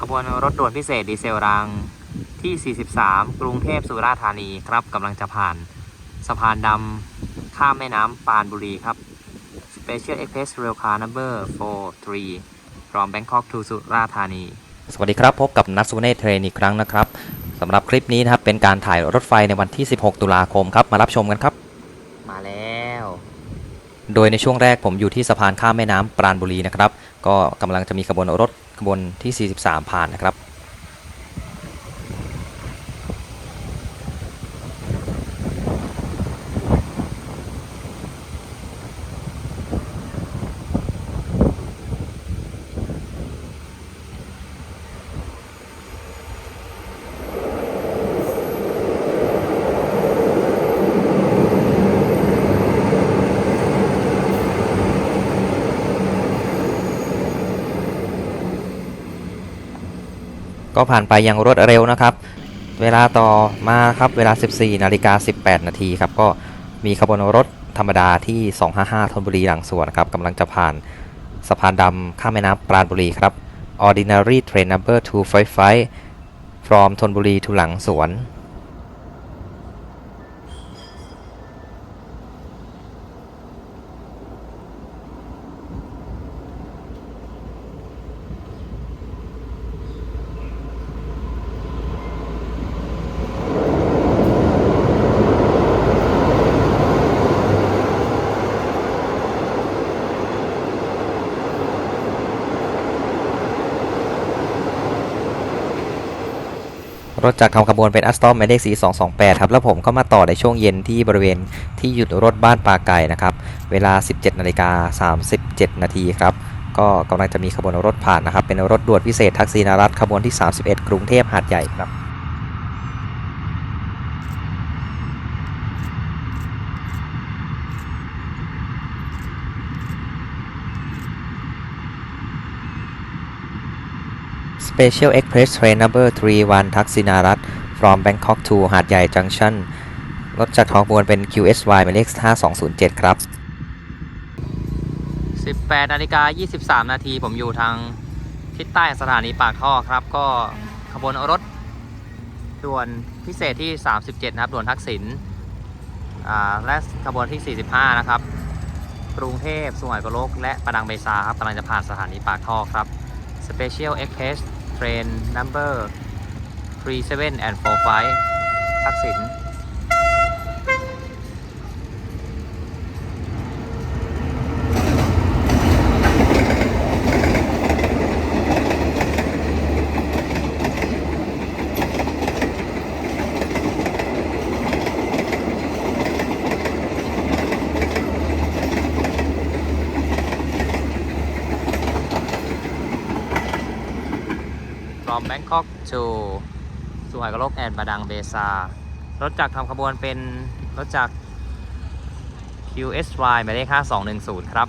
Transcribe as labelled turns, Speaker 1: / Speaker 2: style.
Speaker 1: ขบวนรถด่วนพิเศษดีเซลรางที่ 43 กรุงเทพสุราษฎร์ธานีครับกำลังจะผ่านสะพานดำข้ามแม่น้ำปานบุรีครับ Special Express Rail Car Number 43 from Bangkok to สุราษฎร์ธานี
Speaker 2: สวัสดีครับ พบกับนัทสุเนธเทรนอีกครั้งนะครับสำหรับคลิปนี้นะครับ เป็นการถ่ายรถไฟในวันที่ 16 ตุลาคมครับ มารับชมกันครับ
Speaker 1: มาแล้ว
Speaker 2: โดยในช่วงแรกผมอยู่ที่สะพานข้ามแม่น้ำปราณบุรีนะครับ ก็กำลังจะมีขบวนรถขบวนที่ 43 ผ่านนะครับ ก็ผ่านไปอย่างรวดเร็วนะครับ เวลาต่อมาครับเวลา 14 นาฬิกา 18 นาทีครับก็มีขบวนรถธรรมดาที่ 255ธนบุรีหลังสวนครับกำลังจะผ่านสะพานดำข้ามแม่น้ำปราณบุรีครับ Ordinary Train Number 255 from ธนบุรีทุหลังสวน รถจากทำขบวนเป็นอัสตอมหมายเลขสี228 ครับ แล้วผมก็มาต่อในช่วงเย็นที่บริเวณที่หยุดรถบ้านปลาไก่นะครับ เวลา 17นาฬิกา37 นาทีครับ ก็กำลังจะมีขบวนรถผ่านนะครับ เป็นรถด่วนพิเศษทักษีนารัฐขบวนที่ 31 กรุงเทพหาดใหญ่ครับ Special Express Train Number 31 ทักษิณารัฐ from Bangkok to หาดใหญ่ Junction รถจากทองบวนเป็น QSY หมายเลข 5207 ครับ
Speaker 1: 18นาฬิกา23 นาทีผมอยู่ทางทิศใต้สถานีปากท่อครับ ก็ขบวนรถด่วนพิเศษที่ 37 นะครับ ด่วนทักษิณและขบวนที่ 45 นะครับ กรุงเทพสุไหงโกลก และประดังเบซาครับกำลังจะผ่านสถานีปากท่อครับ Special Express Train Number 37 and 45ทักษิณ from Bangkok to สุไหงกลกแอนบาดังเบซารถจักรทำขบวนเป็นรถจักร QSY หมายเลข5210 ครับ